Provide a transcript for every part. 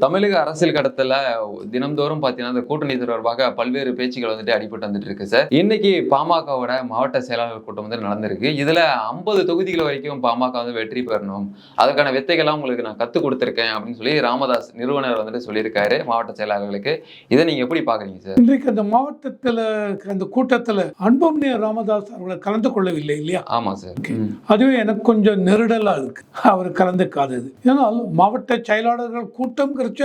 தமிழக அரசியல் கடத்துல தினம்தோறும் பார்த்தீங்கன்னா இந்த கூட்டணி தொடர்பாக பல்வேறு பேச்சுகள் வந்துட்டு அடிபட்டு வந்துட்டு இருக்கு சார். இன்னைக்கு பாமகவோட மாவட்ட செயலாளர் கூட்டம் வந்து நடந்திருக்கு. இதுல ஐம்பது தொகுதிகள் வரைக்கும் பாமக வந்து வெற்றி பெறணும். அதற்கான வித்தைகள்லாம் உங்களுக்கு நான் கற்றுக் கொடுத்துருக்கேன் அப்படின்னு சொல்லி ராமதாஸ் நிறுவனர் வந்துட்டு சொல்லியிருக்காரு மாவட்ட செயலாளர்களுக்கு. இதை நீங்க எப்படி பாக்குறீங்க சார்? இன்றைக்கு அந்த மாவட்டத்தில் அந்த கூட்டத்தில் அன்புமணி ராமதாஸ் அவர்களை கலந்து கொள்ளவில்லை இல்லையா? ஆமா சார். அதுவே எனக்கு கொஞ்சம் நெருடலாக இருக்கு. அவர் கலந்துக்காதது. ஏன்னால் மாவட்ட செயலாளர்கள் கூட்டம்ங்கிறச்ச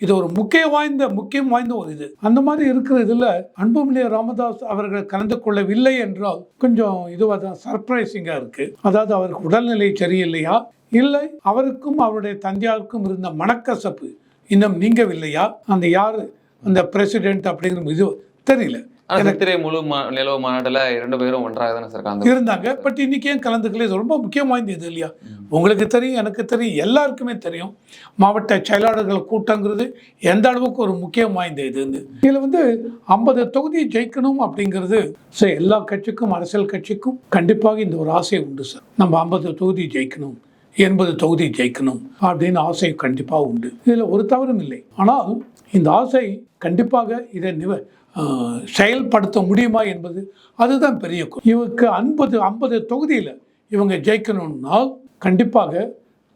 இது ஒரு முக்கிய வாய்ந்த முக்கியம் வாய்ந்த ஒரு இது. அந்த மாதிரி இருக்கிற இதில் அன்புமணி ராமதாஸ் அவர்கள் கலந்து கொள்ளவில்லை என்றால் கொஞ்சம் இதுவாக தான் சர்ப்ரைசிங்காக இருக்கு. அதாவது அவருக்கு உடல்நிலை சரியில்லையா? இல்லை அவருக்கும் அவருடைய தந்தையாருக்கும் இருந்த மனக்கசப்பு இன்னும் நீங்கவில்லையா? அந்த யார்? அந்த பிரசிடென்ட் அப்படிங்கிற இது தெரியல. சித்திரை முழு நிலவு மாநாட்டுல இரண்டு பேரும் ஒன்றாக தானே சார் இருந்தாங்க. பட் இன்னைக்கு ஏன் கலந்துக்கல? இது ரொம்ப முக்கியம் வாய்ந்தது இல்லையா? உங்களுக்கு தெரியும் எனக்கு தெரியும் எல்லாருக்குமே தெரியும். மாவட்ட செயலாளர்கள் கூட்டங்கிறது எந்த அளவுக்கு ஒரு முக்கியம் வாய்ந்த இதுன்னு இதில் வந்து ஐம்பது தொகுதி ஜெயிக்கணும் அப்படிங்கிறது சார் எல்லா கட்சிக்கும் அரசியல் கட்சிக்கும் கண்டிப்பாக இந்த ஒரு ஆசை உண்டு சார். நம்ம ஐம்பது தொகுதி ஜெயிக்கணும் எண்பது தொகுதி ஜெயிக்கணும் அப்படின்னு ஆசை கண்டிப்பாக உண்டு. இதில் ஒரு தவறும் இல்லை. ஆனால் இந்த ஆசை கண்டிப்பாக இதை நிவ செயல்படுத்த முடியுமா என்பது அதுதான் பெரிய இவருக்கு ஐம்பது ஐம்பது தொகுதியில் இவங்க ஜெயிக்கணும்னால் கண்டிப்பாக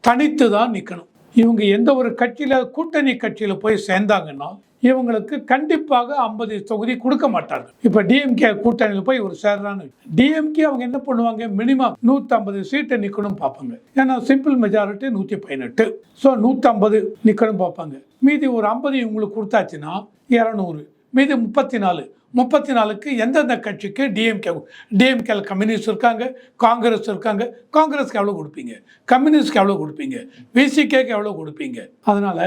தனித்து தான் நிற்கணும் இவங்க எந்த ஒரு கட்சியில் கூட்டணி கட்சியில் போய் சேர்ந்தாங்கன்னா இவங்களுக்கு கண்டிப்பாக ஐம்பது தொகுதி கொடுக்க மாட்டாங்க. இப்போ டிஎம்கே கூட்டணியில் போய் ஒரு சேர்றான்னு. டிஎம்கே அவங்க என்ன பண்ணுவாங்க? மினிமம் நூற்றம்பது சீட்டை நிற்கணும் பார்ப்பாங்க. ஏன்னா சிம்பிள் மெஜாரிட்டி நூற்றி பதினெட்டு ஸோ நூற்றம்பது நிற்கணும் பார்ப்பாங்க. மீதி ஒரு ஐம்பது இவங்களுக்கு கொடுத்தாச்சுன்னா இரநூறு. மீதி முப்பத்தி நாலு முப்பத்தி நாலுக்கு எந்தெந்த கட்சிக்கு டிஎம்கே டிஎம்கேல கம்யூனிஸ்ட் இருக்காங்க காங்கிரஸ் இருக்காங்க காங்கிரஸ்க்கு எவ்வளோ கொடுப்பீங்க கம்யூனிஸ்ட்க்கு எவ்வளோ கொடுப்பீங்க விசிகேக்கு எவ்வளோ கொடுப்பீங்க. அதனால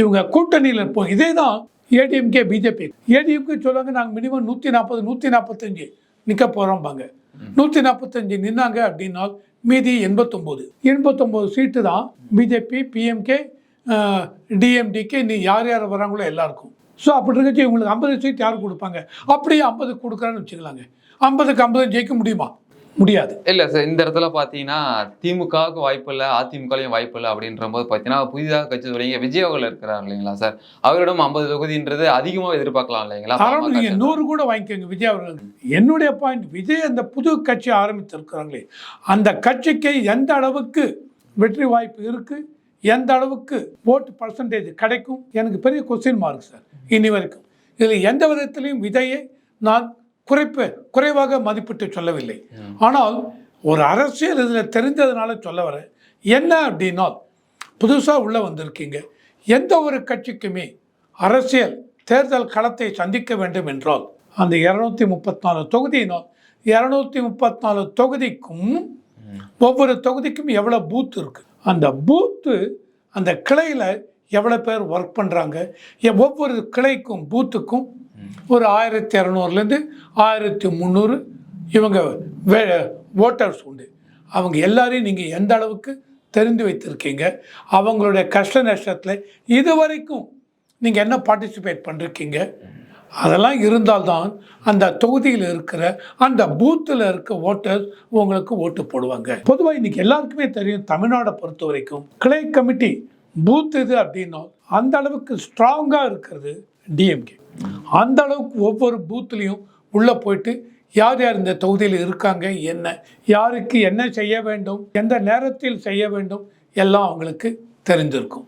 இவங்க கூட்டணியில் இருப்போம். இதே தான் ஏடிஎம்கே பிஜேபி ஏடிஎம்கே சொல்லுவாங்க நாங்கள் மினிமம் நூற்றி நாற்பது நூற்றி நாற்பத்தஞ்சு நிற்க போகிறோம்பாங்க நூற்றி நாற்பத்தஞ்சு நின்னாங்க அப்படின்னால் மீதி எண்பத்தொம்போது. எண்பத்தொம்போது சீட்டு தான் பிஜேபி பிஎம்கே டிஎம்டிக்கு நீ யார் யார் வராங்களோ எல்லாருக்கும். ஸோ அப்படி இருக்கச்சு இவங்களுக்கு ஐம்பது சீட் யார் கொடுப்பாங்க? அப்படியே ஐம்பது கொடுக்குறான்னு வச்சுக்கலாங்க. ஐம்பதுக்கு ஐம்பது ஜெயிக்க முடியுமா? முடியாது. இல்ல சார் இந்த இடத்துல பாத்தீங்கன்னா திமுகவுக்கு வாய்ப்பு இல்லை அதிமுகலையும் வாய்ப்பு இல்லை அப்படின்ற போது பாத்தீங்கன்னா புதிதாக கட்சி சொல்றீங்க விஜய் அவர்கள் இருக்கிறார் இல்லைங்களா சார்? அவரிடம் ஐம்பது தொகுதின்றது அதிகமாக எதிர்பார்க்கலாம் இல்லைங்களா? பாமக நீங்கள். நூறு கூட வாங்கிக்கோங்க விஜய் அவர்கள். என்னுடைய பாயிண்ட் விஜய் அந்த புது கட்சி ஆரம்பித்திருக்கிறாங்களே அந்த கட்சிக்கு எந்த அளவுக்கு வெற்றி வாய்ப்பு இருக்கு? எந்த அளவுக்கு ஓட்டு பர்சன்டேஜ் கிடைக்கும்? எனக்கு பெரிய கொஸ்டின் மார்க் சார் இனி வரைக்கும். இதில் எந்த விதத்திலையும் விஜயை நான் குறைப்பு குறைவாக மதிப்பிட்டு சொல்லவில்லை. ஆனால் ஒரு அரசியல் இதில் தெரிஞ்சதுனால சொல்ல வரேன். என்ன அப்படின்னா புதுசாக உள்ளே வந்திருக்கீங்க. எந்த ஒரு கட்சிக்குமே அரசியல் தேர்தல் களத்தை சந்திக்க வேண்டும் என்றால் அந்த இரநூத்தி முப்பத்தி நாலு தொகுதியினால் இரநூத்தி முப்பத்தி நாலு தொகுதிக்கும். ஒவ்வொரு தொகுதிக்கும் எவ்வளோ பூத் இருக்கு? அந்த பூத்து அந்த கிளையில் எவ்வளோ பேர் ஒர்க் பண்ணுறாங்க ஒவ்வொரு கிளைக்கும் பூத்துக்கும் ஒரு ஆயிரத்தி இரநூறுலேருந்து ஆயிரத்தி முந்நூறு இவங்க வே ஓட்டர்ஸ் உண்டு. அவங்க எல்லாரையும் நீங்கள் எந்த அளவுக்கு தெரிந்து வைத்திருக்கீங்க? அவங்களுடைய கஷ்ட நஷ்டத்தில் இது வரைக்கும் நீங்கள் என்ன பார்ட்டிசிபேட் பண்ணிருக்கீங்க? அதெல்லாம் இருந்தால்தான் அந்த தொகுதியில் இருக்கிற அந்த பூத்தில் இருக்க ஓட்டர்ஸ் உங்களுக்கு ஓட்டு போடுவாங்க. பொதுவாக இன்னைக்கு எல்லாருக்குமே தெரியும் தமிழ்நாடை பொறுத்த வரைக்கும் கிளை கமிட்டி பூத் இது அப்படின்னா அந்த அளவுக்கு ஸ்ட்ராங்காக இருக்கிறது டிஎம்கே அந்த அளவுக்கு ஒவ்வொரு பூத்துலேயும் உள்ளே போயிட்டு யார் யார் இந்த தொகுதியில் இருக்காங்க என்ன யாருக்கு என்ன செய்ய வேண்டும் எந்த நேரத்தில் செய்ய வேண்டும் எல்லாம் அவங்களுக்கு தெரிஞ்சிருக்கும்.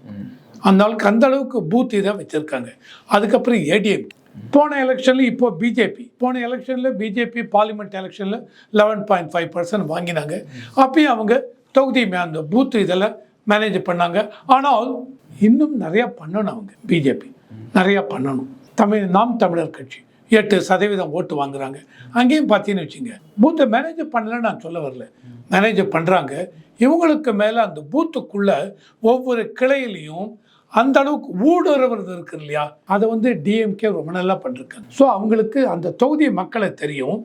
அந்த அளவுக்கு அந்த அளவுக்கு பூத் இதை வச்சுருக்காங்க. அதுக்கப்புறம் ஏடிஎம் போன எலெக்ஷனில் இப்போ பிஜேபி போன எலெக்ஷனில் பிஜேபி பார்லிமெண்ட் எலெக்ஷனில் லெவன் பாயிண்ட் ஃபைவ் பர்சன்ட் வாங்கினாங்க. அப்பயும் அவங்க தொகுதி மே- அந்த பூத்து இதெல்லாம் மேனேஜ் பண்ணாங்க. ஆனால் இன்னும் நிறையா பண்ணணும் அவங்க பிஜேபி நிறையா பண்ணணும். தமிழ் நாம் தமிழர் கட்சி. எட்டு சதவீதம் ஓட்டு வாங்குறாங்க. அங்கேயும் பார்த்தீங்கன்னு வச்சுங்க பூத்தை மேனேஜ் பண்ணலன்னு நான் சொல்ல வரல. மேனேஜ் பண்ணுறாங்க இவங்களுக்கு மேலே அந்த பூத்துக்குள்ளே ஒவ்வொரு கிளையிலையும் அந்த அளவுக்கு ஊடுருவது இருக்கு இல்லையா? அதை வந்து டிஎம்கே ரொம்ப நல்லா பண்ணிருக்காங்க. ஸோ அவங்களுக்கு அந்த தொகுதி மக்களை தெரியும்.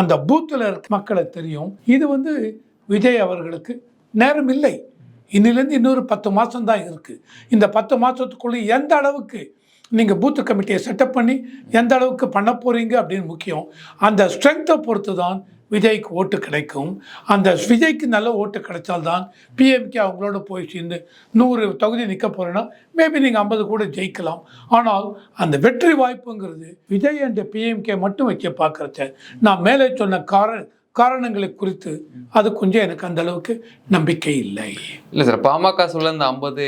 அந்த பூத்தில் இருக்க மக்களை தெரியும். இது வந்து விஜய் அவர்களுக்கு நேரம் இல்லை. இன்னிலேருந்து இன்னொரு பத்து மாதம் தான் இருக்குது இந்த பத்து மாதத்துக்குள்ளே எந்த அளவுக்கு நீங்கள் பூத்து கமிட்டியை செட்டப் பண்ணி எந்த அளவுக்கு பண்ண போகிறீங்க அப்படின்னு முக்கியம். அந்த ஸ்ட்ரென்த்தை பொறுத்து தான் விஜய்க்கு ஓட்டு கிடைக்கும். அந்த விஜய்க்கு நல்ல ஓட்டு கிடைச்சால்தான் பிஎம்கே அவங்களோட போய் சேர்ந்து நூறு தொகுதி நிற்க போகிறேன்னா மேபி நீங்கள் ஐம்பது கூட ஜெயிக்கலாம். ஆனால் அந்த வெற்றி வாய்ப்புங்கிறது விஜய் அண்ட் பிஎம்கே மட்டும் வச்சு பார்க்குறச்ச நான் மேலே சொன்ன காரணம் காரணங்களை குறித்து அது கொஞ்சம் எனக்கு அந்த அளவுக்கு நம்பிக்கை இல்லை. இல்லை சார் பாமக சொல்ல இந்த ஐம்பது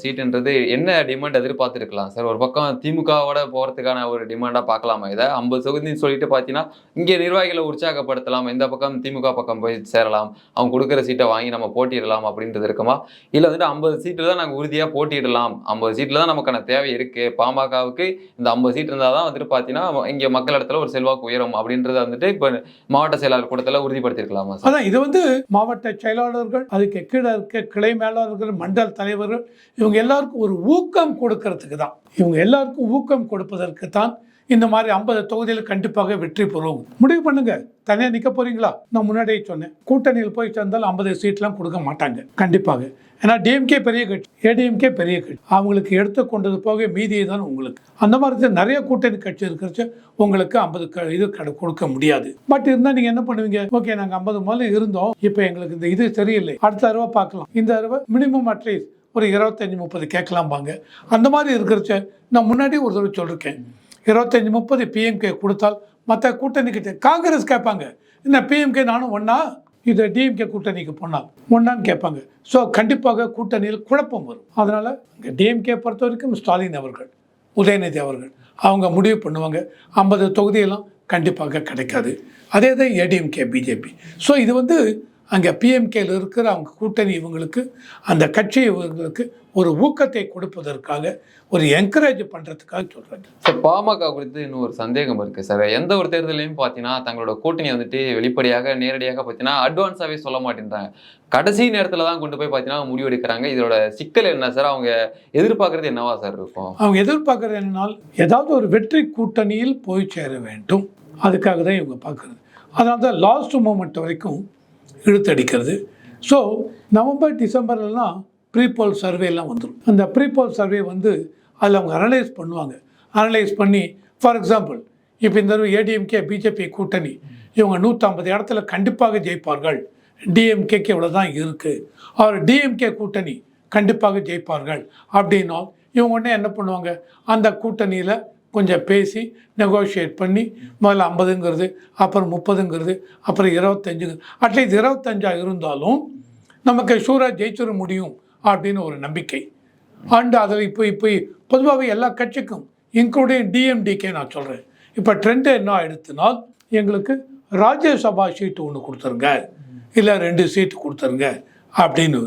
சீட்டுன்றது என்ன டிமாண்ட் எதிர்பார்த்துருக்கலாம்? சார் ஒரு பக்கம் திமுகவோட போகிறதுக்கான ஒரு டிமாண்டாக பார்க்கலாமா? இதை ஐம்பது தொகுதின்னு சொல்லிட்டு பார்த்தீங்கன்னா இங்கே நிர்வாகிகளை உற்சாகப்படுத்தலாம். இந்த பக்கம் திமுக பக்கம் போய் சேரலாம். அவங்க கொடுக்குற சீட்டை வாங்கி நம்ம போட்டியிடலாம் அப்படின்றது இருக்குமா? இல்லை வந்துட்டு ஐம்பது சீட்டில் தான் நாங்கள் உறுதியாக போட்டியிடலாம். ஐம்பது சீட்டில் தான் நமக்கான தேவை இருக்குது பாமகவுக்கு இந்த ஐம்பது சீட் இருந்தால் தான் வந்துட்டு பார்த்தீங்கன்னா இங்கே மக்கள் இடத்துல ஒரு செல்வாக்கு உயரும் அப்படின்றத வந்துட்டு இப்போ மாவட்ட செயலாளர் கூட உறுதிப்படுத்திருக்கலாமா சார்? அதான் இது வந்து மாவட்ட செயலாளர்கள் அதுக்கு கீழே இருக்க கிளை மேலாளர்கள் மண்டல் தலைவர்கள் இவங்க எல்லாருக்கும் ஒரு ஊக்கம் கொடுக்கறதுக்கு தான் இவங்க எல்லாருக்கும் ஊக்கம் கொடுப்பதற்கு தான் இந்த மாதிரி ஐம்பது தொகுதியில் கண்டிப்பாக வெற்றி பெறுவோம் முடிவு பண்ணுங்க. தனியாக நிற்க போறீங்களா? நான் முன்னாடியே சொன்னேன். கூட்டணியில் போய் சேர்ந்தாலும் ஐம்பது சீட்லாம் கொடுக்க மாட்டாங்க. கண்டிப்பாக. ஏன்னா டிஎம்கே பெரிய கட்சி. ஏடிஎம்கே பெரிய கட்சி. அவங்களுக்கு எடுத்து கொண்டது போக மீதியை தான் உங்களுக்கு. அந்த மாதிரி தான் நிறைய கூட்டணி கட்சி இருக்கிறச்ச உங்களுக்கு ஐம்பது க இது கொடுக்க முடியாது. பட் இருந்தால் நீங்கள் என்ன பண்ணுவீங்க? ஓகே நாங்கள் ஐம்பது முதல்ல இருந்தோம். இப்போ எங்களுக்கு இந்த இது சரியில்லை. அடுத்த அறுவை பார்க்கலாம். இந்த அறுவை மினிமம் அட்லீஸ்ட் ஒரு இருபத்தஞ்சி முப்பது கேட்கலாம்பாங்க அந்த மாதிரி இருக்கிறச்ச நான் முன்னாடி ஒரு தடவை சொல்லியிருக்கேன் இருபத்தஞ்சி முப்பது பிஎம்கே கொடுத்தால் மற்ற கூட்டணி கிட்ட காங்கிரஸ் கேட்பாங்க. என்ன பிஎம்கே நானும் ஒன்றா இது டிஎம்கே கூட்டணிக்கு போனால் ஒன்றான்னு கேட்பாங்க. ஸோ கண்டிப்பாக கூட்டணியில் குழப்பம் வரும். அதனால் இங்கே டிஎம்கே பொறுத்த வரைக்கும் ஸ்டாலின் அவர்கள் உதயநிதி அவர்கள் அவங்க முடிவு பண்ணுவாங்க. ஐம்பது தொகுதியெல்லாம் கண்டிப்பாக கிடைக்காது. அதே தான் ஏடிஎம்கே பிஜேபி ஸோ இது வந்து அங்கே பிஎம்கேல இருக்கிற அவங்க கூட்டணி இவங்களுக்கு அந்த கட்சி இவங்களுக்கு ஒரு ஊக்கத்தை கொடுப்பதற்காக ஒரு என்கரேஜ் பண்ணுறதுக்காக சொல்கிறாங்க சார் பாமக குறித்து இன்னும் ஒரு சந்தேகம் இருக்கு சார். எந்த ஒரு தேர்தலையும் பார்த்தீங்கன்னா தங்களோட கூட்டணி வந்துட்டு வெளிப்படையாக நேரடியாக பார்த்தீங்கன்னா அட்வான்ஸாகவே சொல்ல மாட்டேன்றாங்க. கடைசி நேரத்தில் தான் கொண்டு போய் பார்த்தீங்கன்னா முடிவெடுக்கிறாங்க இதோட சிக்கல் என்ன சார்? அவங்க எதிர்பார்க்கறது என்னவா சார் இருக்கும்? அவங்க எதிர்பார்க்குறது என்னன்னால் ஏதாவது ஒரு வெற்றி கூட்டணியில் போய் சேர வேண்டும். அதுக்காக தான் இவங்க பார்க்குறது அதனால தான் லாஸ்ட் மூமெண்ட் வரைக்கும் இழுத்தடிக்கிறது. ஸோ நவம்பர் டிசம்பர்லாம் ப்ரீபோல் சர்வேலாம் வந்துடும் அந்த ப்ரீபோல் சர்வே வந்து அதில் அவங்க அனலைஸ் பண்ணுவாங்க. அனலைஸ் பண்ணி ஃபார் எக்ஸாம்பிள் இப்போ இந்த ஏடிஎம்கே பிஜேபி கூட்டணி இவங்க நூற்றம்பது இடத்துல கண்டிப்பாக ஜெயிப்பார்கள். டிஎம்கேக்கு இவ்வளோ தான் இருக்குது அவர் டிஎம்கே கூட்டணி கண்டிப்பாக ஜெயிப்பார்கள். அப்படின்னா இவங்க உடனே என்ன பண்ணுவாங்க? அந்த கூட்டணியில் கொஞ்சம் பேசி நெகோஷியேட் பண்ணி முதல்ல ஐம்பதுங்கிறது அப்புறம் முப்பதுங்கிறது அப்புறம் இருபத்தஞ்சுங்கிறது அட்லீஸ்ட் இருபத்தஞ்சாக இருந்தாலும் நமக்கு ஷூராக ஜெயிச்சிட முடியும் அப்படின்னு ஒரு நம்பிக்கை. அண்டு அதில் இப்போ இப்போ பொதுவாகவே எல்லா கட்சிக்கும் இன்க்ளூடிங் டிஎம்டிகே நான் சொல்கிறேன் இப்போ ட்ரெண்டு என்ன ஆயிடுத்துனால் எங்களுக்கு ராஜ்யசபா சீட்டு ஒன்று கொடுத்துருங்க. இல்லை ரெண்டு சீட்டு கொடுத்துருங்க. அப்படின்னு.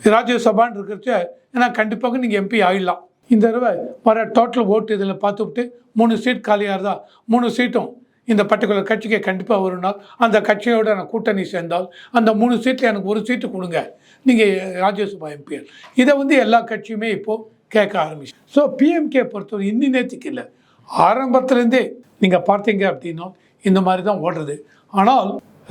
ஒரு ராஜ்யசபான்னு இருக்கிறச்ச ஏன்னா கண்டிப்பாக நீங்கள் எம்பி ஆயிடலாம். இந்த தடவை வர டோட்டல் ஓட்டு இதில் பார்த்துவிட்டு மூணு சீட் காலியாக இருந்தால் மூணு சீட்டும் இந்த பர்டிகுலர் கட்சிக்கு கண்டிப்பாக ஒரு நாள் அந்த கட்சியோட நான் கூட்டணி சேர்ந்தால் அந்த மூணு சீட்டில் எனக்கு ஒரு சீட்டு கொடுங்க. நீங்கள் ராஜ்யசபா எம்பிஎல் இதை வந்து எல்லா கட்சியுமே இப்போது கேட்க ஆரம்பிச்சு. ஸோ பிஎம்கே பொறுத்தவரை இன்னி நேற்றுக்கு இல்லை. ஆரம்பத்துலேருந்தே நீங்கள் பார்த்தீங்க அப்படின்னா இந்த மாதிரி தான் ஓடுறது. ஆனால்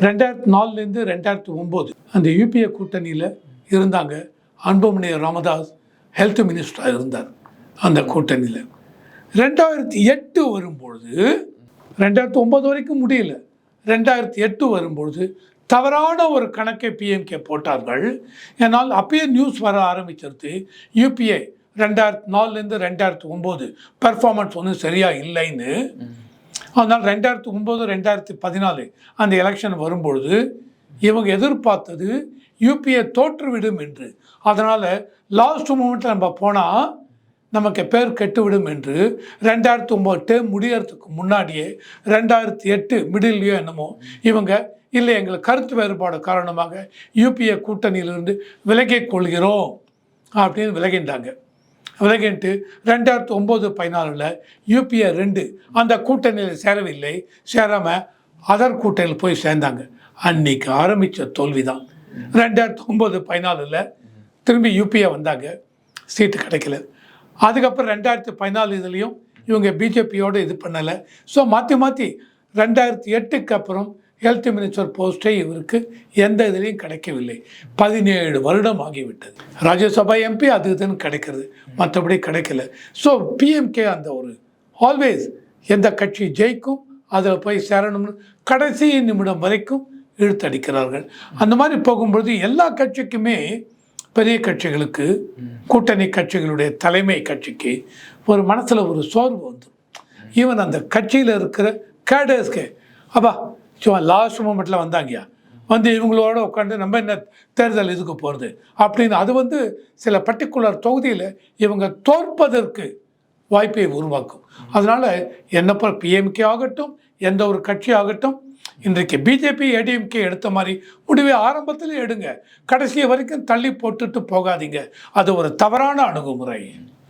ரெண்டாயிரத்தி நாலுலேருந்து ரெண்டாயிரத்தி ஒம்பது அந்த யூபிஏ கூட்டணியில் இருந்தாங்க அன்புமணி ராமதாஸ் ஹெல்த் மினிஸ்டராக இருந்தார். அந்த கூட்டணியில். ரெண்டாயிரத்தி எட்டு வரும்பொழுது ரெண்டாயிரத்தி ஒம்பது வரைக்கும் முடியல. ரெண்டாயிரத்தி எட்டு வரும்பொழுது தவறான ஒரு கணக்கை பிஎம்கே போட்டார்கள். ஏன்னால் அப்பயே நியூஸ் வர ஆரம்பிச்சிருது யூபிஏ ரெண்டாயிரத்தி நாலுலேருந்து ரெண்டாயிரத்தி ஒம்பது பெர்ஃபார்மன்ஸ் ஒன்றும் சரியாக இல்லைன்னு. அதனால் ரெண்டாயிரத்தி ஒம்பது ரெண்டாயிரத்தி பதினாலு அந்த எலெக்ஷன் வரும்பொழுது இவங்க எதிர்பார்த்தது யூபிஏ தோற்றுவிடும் என்று. அதனால் லாஸ்ட் மூமெண்ட்டில் நம்ம போனால் நமக்கு பேர் கெட்டுவிடும் என்று ரெண்டாயிரத்தி ஒம்பது முடியறதுக்கு முன்னாடியே ரெண்டாயிரத்தி எட்டு மிடில்லையோ என்னமோ இவங்க இல்லை எங்களுக்கு கருத்து வேறுபாடு காரணமாக யூபிஏ கூட்டணியிலிருந்து விலகிக் கொள்கிறோம் அப்படின்னு விலகின்றாங்க. விலகின்ட்டு ரெண்டாயிரத்தி ஒம்பது பதினாலில் யூபிஏ ரெண்டு அந்த கூட்டணியில் சேரவில்லை. சேராமல் அதர் கூட்டணியில் போய் சேர்ந்தாங்க. அன்னைக்கு ஆரம்பித்த தோல்வி தான் ரெண்டாயிரத்தி ஒம்பது பதினாலில் திரும்பி யூபிஏ வந்தாங்க. சீட்டு கிடைக்கல. அதுக்கப்புறம் ரெண்டாயிரத்தி பதினாலு இதுலேயும் இவங்க பிஜேபியோடு இது பண்ணலை. ஸோ மாற்றி மாற்றி ரெண்டாயிரத்தி எட்டுக்கு அப்புறம் ஹெல்த் மினிஸ்டர் போஸ்ட்டே இவருக்கு எந்த இதுலேயும் கிடைக்கவில்லை. பதினேழு வருடம் ஆகிவிட்டது. ராஜ்யசபா எம்பி அது இதுன்னு கிடைக்கிறது. மற்றபடி கிடைக்கல. ஸோ பிஎம்கே அந்த ஒரு ஆல்வேஸ் எந்த கட்சி ஜெயிக்கும் அதில் போய் சேரணும்னு கடைசி நிமிடம் வரைக்கும் இழுத்தடிக்கிறார்கள். அந்த மாதிரி போகும்பொழுது எல்லா கட்சிக்குமே பெரிய கட்சிகளுக்கு கூட்டணி கட்சிகளுடைய தலைமை கட்சிக்கு ஒரு மனசில் ஒரு சோர்வு வந்துடும் ஈவன் அந்த கட்சியில் இருக்கிற கேடர்ஸ்க்கு அப்பா சும்மா லாஸ்ட் மூமெண்ட்டில் வந்தாங்கயா? வந்து இவங்களோட உட்காந்து நம்ம என்ன தேர்தல் இதுக்கு போகிறது அப்படின்னு அது வந்து சில பர்டிகுலர் தொகுதியில் இவங்க தோற்பதற்கு வாய்ப்பை உருவாக்கும். அதனால் என்னப்போ பிஎம்கே ஆகட்டும் எந்த ஒரு கட்சி ஆகட்டும் இன்றைக்கு பிஜேபி ஏடிஎம்கே எடுத்த மாதிரி முடிவை ஆரம்பத்தில் எடுங்க. கடைசி வரைக்கும் தள்ளி போட்டுட்டு போகாதீங்க. அது ஒரு தவறான அணுகுமுறை.